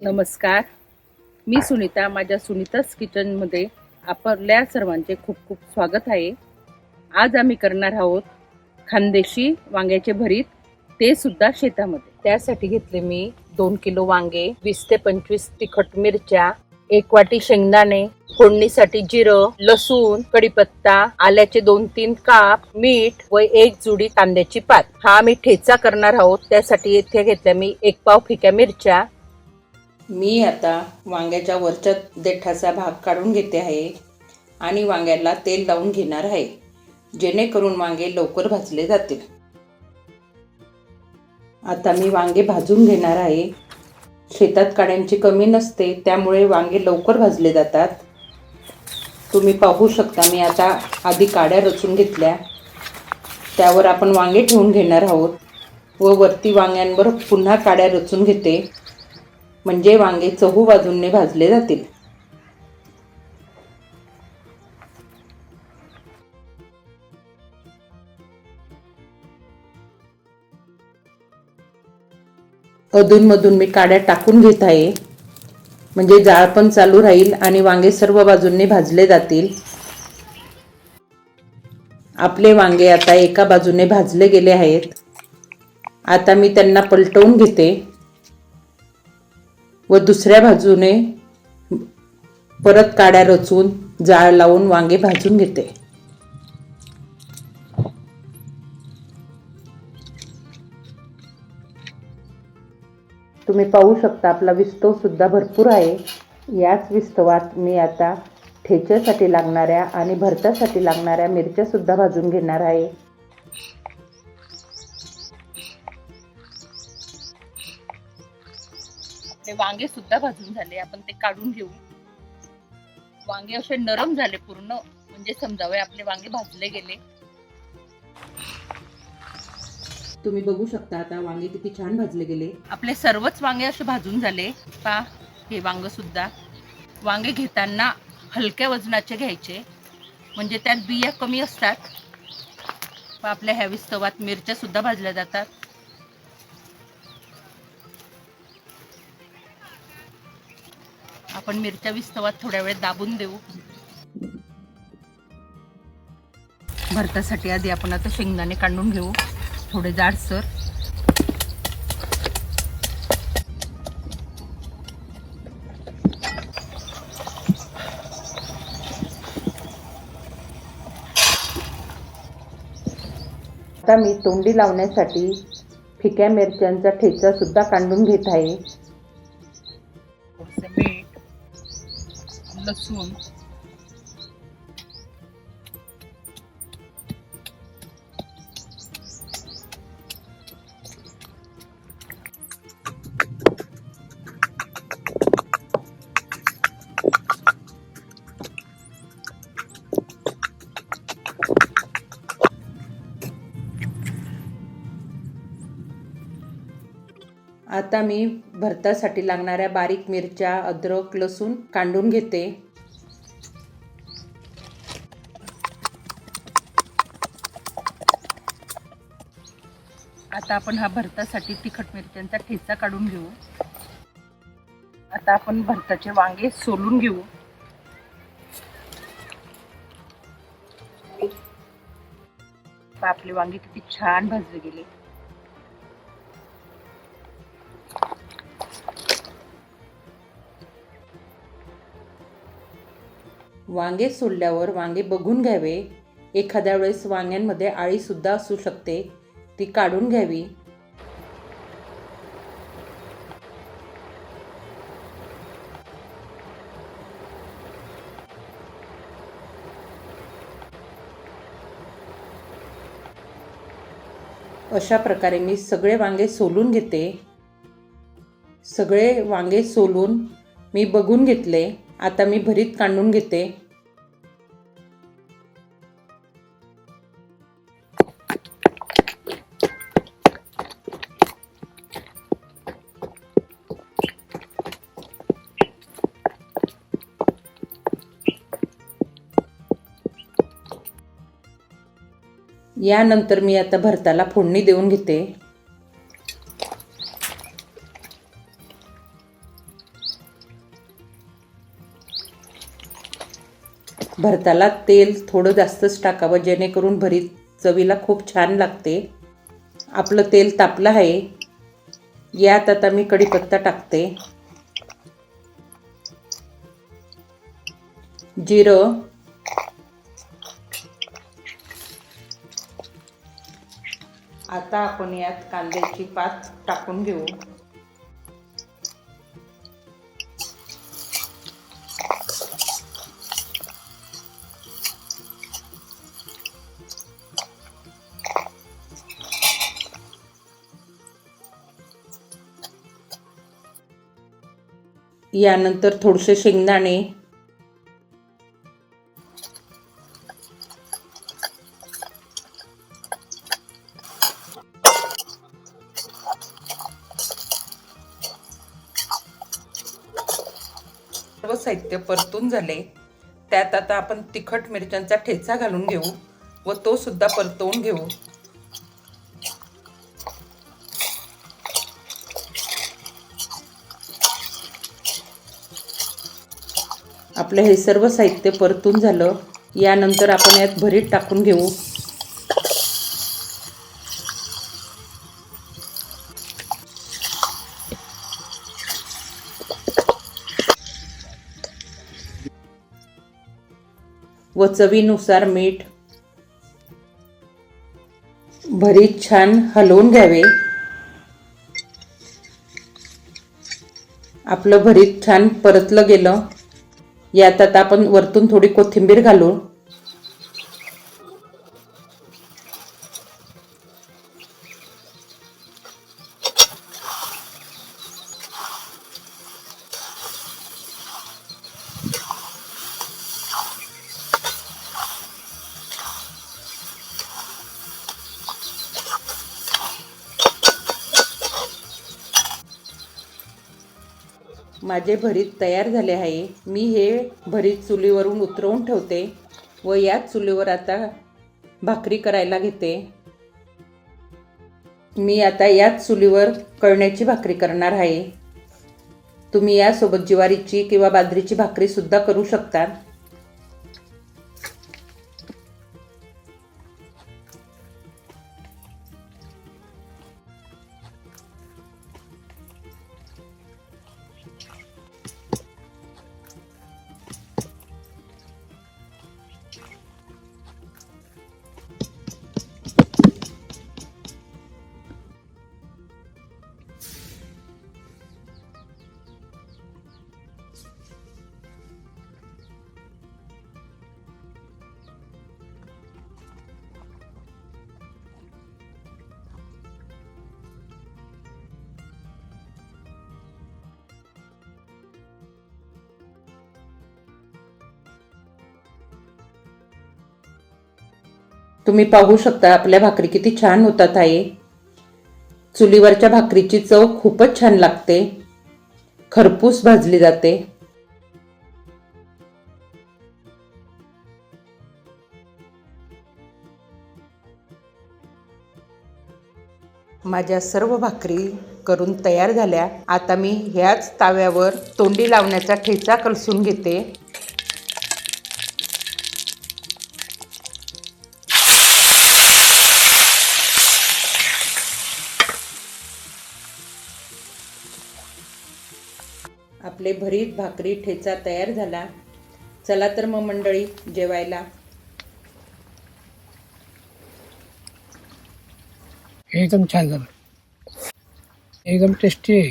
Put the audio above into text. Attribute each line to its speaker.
Speaker 1: नमस्कार. मी सुनीता माझ्या सुनीताच किचनमध्ये आपल्या सर्वांचे खूप खूप स्वागत आहे. आज आम्ही करणार आहोत खानदेशी वांग्याचे भरीत. ते सुद्धा शेतामध्ये. त्यासाठी घेतले मी दोन किलो वांगे वीस ते पंचवीस तिखट मिरच्या एक वाटी शेंगदाणे फोडणीसाठी जिरं लसूण कढीपत्ता आल्याचे दोन तीन काप मीठ व एक जुडी कांद्याची पात. हा आम्ही ठेचा करणार आहोत. त्यासाठी येथे घेतल्या मी एक पाव फिक्या मिरच्या मी आता वांग्याच्या वरच्या देठाचा भाग काढून घेते आहे आणि वांग्याला तेल लावून घेणार आहे जेणेकरून वांगे लवकर भाजले जातील. आता मी वांगे भाजून घेणार आहे. शेतात काड्यांची कमी नसते त्यामुळे वांगे लवकर भाजले जातात. तुम्ही पाहू शकता मी आता आधी काड्या रचून घेतल्या. त्यावर आपण वांगे ठेवून घेणार आहोत व वरती वांग्यांवर पुन्हा काड्या रचून घेते. म्हणजे वांगे चहू बाजूंनी भाजले जातील. अधूनमधून मी काड्या टाकून घेत आहे. म्हणजे जाळ पण चालू राहील आणि वांगे सर्व बाजूंनी भाजले जातील. आपले वांगे आता एका बाजूने भाजले गेले आहेत. आता मी त्यांना पलटवून घेते. व दुसऱ्या बाजूने परत काड्या रचून जाळ लावून वांगे भाजून घेते. तुम्ही पाहू शकता आपला विस्तव सुद्धा भरपूर आहे. याच विस्तवात मी आता ठेच्यासाठी लागणाऱ्या आणि भरतासाठी लागणाऱ्या मिरच्या सुद्धा भाजून घेणार आहे. आपले वांगे सुद्धा भाजून झाले आपण ते काढून घेऊ. वांगे असे नरम झाले पूर्ण म्हणजे समजावे आपले वांगे भाजले गेले. तुम्ही बघू शकता आता वांगे किती छान भाजले गेले. आपले सर्वच वांगे असे भाजून झाले. पा हे वांग सुद्धा. वांगे घेताना हलक्या वजनाचे घ्यायचे. म्हणजे त्यात बिया कमी असतात. आपल्या ह्या विस्तवात मिरच्या सुद्धा भाजल्या जातात. आपण मिरच्या विस्तवात थोड्या वेळ दाबून देऊ. भरतासाठी आधी आपण आता शेंगदाणे काढून घेऊ. थोडे जाडसर. आता मी तोंडी लावण्यासाठी फिक्या मिरच्यांचा ठेचा सुद्धा काढून घेत आहे. लसूण आता मी भरतासाठी लागणाऱ्या बारीक मिरच्या अद्रक लसूण कांडून घेते. आता आपण हा भरतासाठी तिखट मिरच्यांचा ठेचा काढून घेऊ. आता आपण भरताचे वांगे सोलून घेऊ. आपले वांगे किती छान भाजले गेले. वांगे सोडल्यावर वांगे बघून घ्यावे. एखाद्या वेळेस वांग्यांमध्ये आळीसुद्धा असू शकते. ती काढून घ्यावी. अशा प्रकारे मी सगळे वांगे सोलून घेते. सगळे वांगे सोलून मी बघून घेतले. आता मी भरीत काढून घेते. यानंतर मी आता भरताला फोडणी देऊन घेते. भरताला तेल थोडं जास्तच टाकावं जेणेकरून भरीत चवीला खूप छान लागते. आपलं तेल तापलं आहे. यात आता मी कढीपत्ता टाकते. जिरं. आता आपण यात कांद्याची पात टाकून घेऊ. यानंतर थोडेसे शेंगदाणे. सर्व साहित्य परतून झाले. त्यात आता आपण तिखट मिरच्यांचा ठेचा घालून घेऊ व तो सुद्धा परतवून घेऊ. आपलं हे सर्व साहित्य परतून झालं. यानंतर आपण यात भरीत टाकून घेऊ. व चवीनुसार मीठ. भरीत छान हलवून घ्यावे. आपलं भरीत छान परतलं गेलं. यात आता आपण वरतून थोडी कोथिंबीर घालू माझे भरीत तयार झाले आहे. मी हे भरीत चुलीवरून उतरवून ठेवते व याच चुलीवर आता भाकरी करायला घेते. मी आता याच चुलीवर कळण्याची भाकरी करणार आहे. तुम्ही यासोबत ज्वारीची किंवा बाजरीची भाकरीसुद्धा करू शकता. तुम्ही पाहू शकता आपल्या भाकरी किती छान होतात आहे चुलीवरच्या भाकरीची चव खूपच छान लागते. खरपूस भाजली जाते. माझ्या सर्व भाकरी करून तयार झाल्या. आता मी ह्याच ताव्यावर तोंडी लावण्याचा ठेचा कलसून घेते. आपले भरीत भाकरी ठेचा तयार झाला. चला तर मग मंडळी जेवायला.
Speaker 2: एकदम छान झालं. एकदम टेस्टी आहे.